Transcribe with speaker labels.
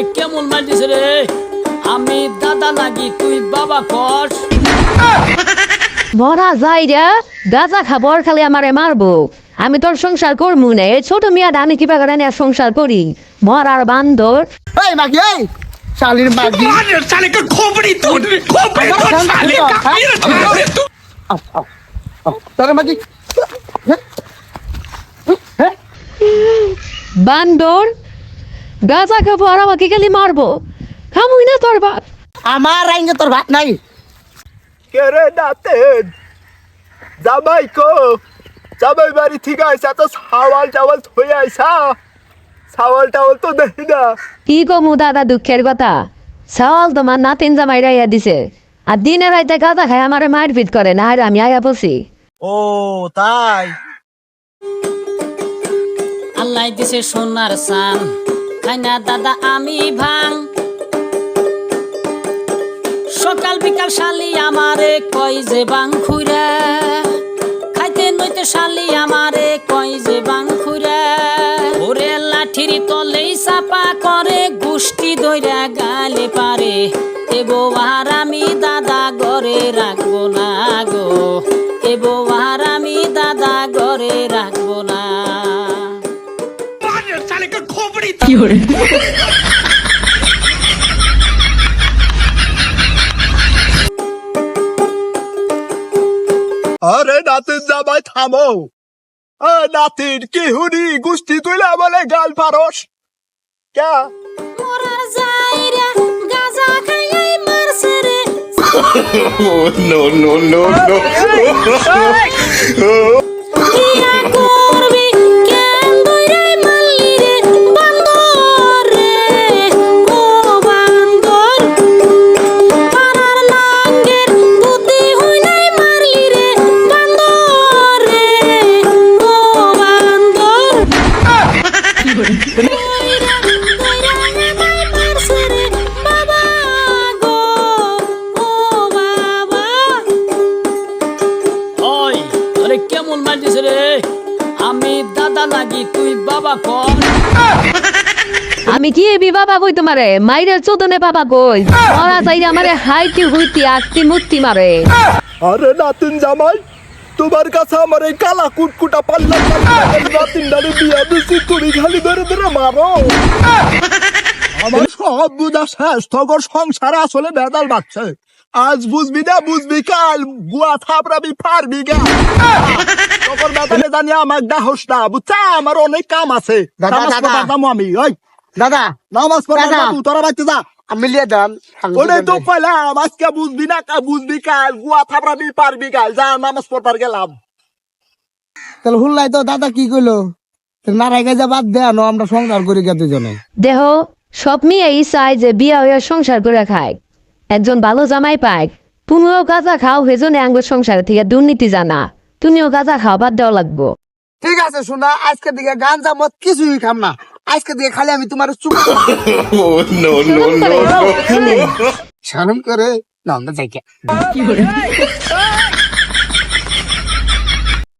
Speaker 1: আমারে কেমন মারতেছে রে? আমি দাদা লাগি তুই বাবা কস?
Speaker 2: মরা যাই রে গাঁজা খাবার খালি আমারে মারবো। আমি তোর সংসার করব না এই ছোট মেয়াদ আমি কি করে নিয়ে সংসার করি? মরার বান্দর।
Speaker 3: এই মাগি এই শালির মাগি।
Speaker 4: শালির খোপড়ি তোর খোপড়ি তোর শালির
Speaker 3: তারে মাগি।
Speaker 2: বান্দর গাঁজা খাব আর আমাকে খালি মারবো। খামুই না তোর ভাত।
Speaker 3: আমার আইঙ্গে তোর ভাত নাই।
Speaker 5: কে রে নাতেন? জামাই কো জামাই বাড়ি থেকে আইসা তো সাওয়াল টাওয়াল থয়ে আইসা। সাওয়াল টাওয়াল তো দেখি না।
Speaker 2: কি কমু দাদা দুঃখের কথা? সওয়াল তোমার নাতিন জামাই রাইয়া দিছে। আর দিনে রাইতে গাঁজা খাই আমারে মারপিট করে না আর আমি আয়া বসি
Speaker 5: ও তাই?
Speaker 1: আল্লাহ দিছে সোনার সান না দাদা, আমি ভাং। সকাল বিকাল শালি আমারে কই যে বাং খুরা খাইতে নইতে শালি আমারে কই যে বাং খুরা ওরে লাঠির তলেই চাপা করে গুষ্টি দইরা গালে পারে। এবো আর আমি দাদা ঘরে রাখব না গো। এবো আর
Speaker 4: একটা খোপড়ি কি করে
Speaker 5: আরে নাতিন জামাই থামো নাতিন কি হুনি গুষ্টি তুইলা বলে গাল পারস
Speaker 1: ক্যা
Speaker 4: no, no, no, no.
Speaker 1: কেমন মারছিস রে? আমি দাদা লাগি তুই বাবা কর
Speaker 2: আমি কি এবি বাবা কই তোমারে? মাইরের চোদনে বাবা কই? মরা যাই আমারে হাইতি হুইতি আস্তি মুক্তি মারে।
Speaker 5: আরে নাতিন জামাই তোমার কাছে আমার এই কালা কুটকুটা পাল্লা নাতিন ডালে বিয়া দিছি তুমি খালি ধরে ধরে মারো। আমার সব বুঝা শেষ তখন সংসার আসলে বেদাল বাচ্চা আজ বুঝবি না বুঝবি কাল। গুয়া থাপড়াবি পারবি গা। তখন বেদালে জানি আমার ডাহস না। বুঝছা আমার অনেক কাম আছে। আমি ওই।
Speaker 3: দাদা।
Speaker 5: নামাজ। যাব, তোরা বাচ্চা যা।
Speaker 3: আমি লিয়ে দেন।
Speaker 5: ওটাই তো কইলাম আজকে বুঝবি না কা বুঝবি কাল। গুয়া থাপড়াবি পারবি কাল। যা নামাজ পড়বার গেলাম।
Speaker 3: তাহলে হুল্লাই তো দাদা কি কইলো? নারাই গাজা বাদ দেন আমরা সংসার করি গে দুজনে।
Speaker 2: দেহ সব মেয়েই চায় যে বিয়া হইয়া সংসার করে খায়। একজন ভালো জামাই পায়। তুমিও গাঁজা খাও হেজনে আঙ্গ সংসার থেকে দুর্নীতি জানা। তুমিও গাঁজা খাও বাদ দেওয়া লাগবো।
Speaker 3: ঠিক আছে শোনা আজকে দিকে গাঞ্জা মত কিছুই খাম না। আজকে দিকে খালি আমি তোমার চুপ
Speaker 2: করে,
Speaker 3: শরম করে না আমরা যাই